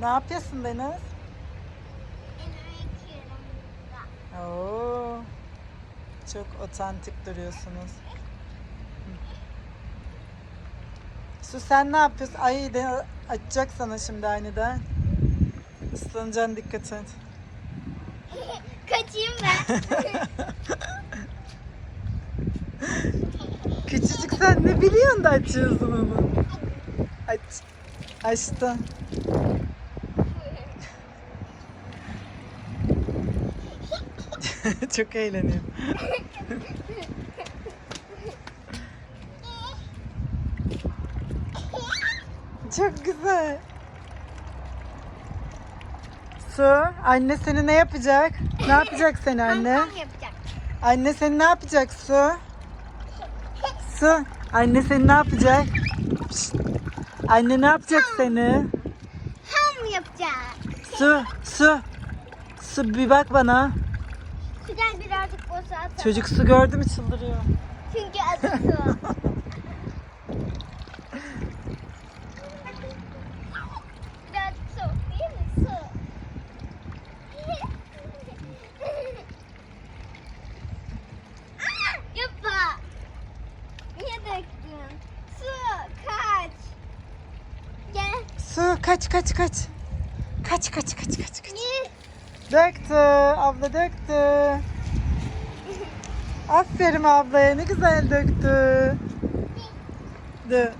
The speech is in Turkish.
Ne yapıyorsun Deniz? Oo. Çok otantik duruyorsunuz. Su sen ne yapıyorsun? Ay de açacak sana şimdi aniden. Islanacaksın dikkat et. Kaçayım ben. Küçücük sen ne biliyorsun da açıyorsun onu. Aç. Açtın. Çok eğleniyorum. Çok güzel. Su, anne seni ne yapacak? Ne yapacak seni anne? Yapacak. Anne seni ne yapacak Su? Su, anne seni ne yapacak? Pişt. Anne ne yapacak seni? Ham yapacak. Su, su. Su bir bak bana. Sudan birazcık boşaltalım. Çocuk su gördü mü çıldırıyor. Çünkü adı su. Birazcık soğuk değil mi? Su. Aa, Yapma. Niye döktün? Su kaç. Gel. Su kaç kaç kaç. Kaç kaç kaç kaç kaç. Niye? Döktü. Abla döktü. Aferin ablaya ne güzel döktü. Dö.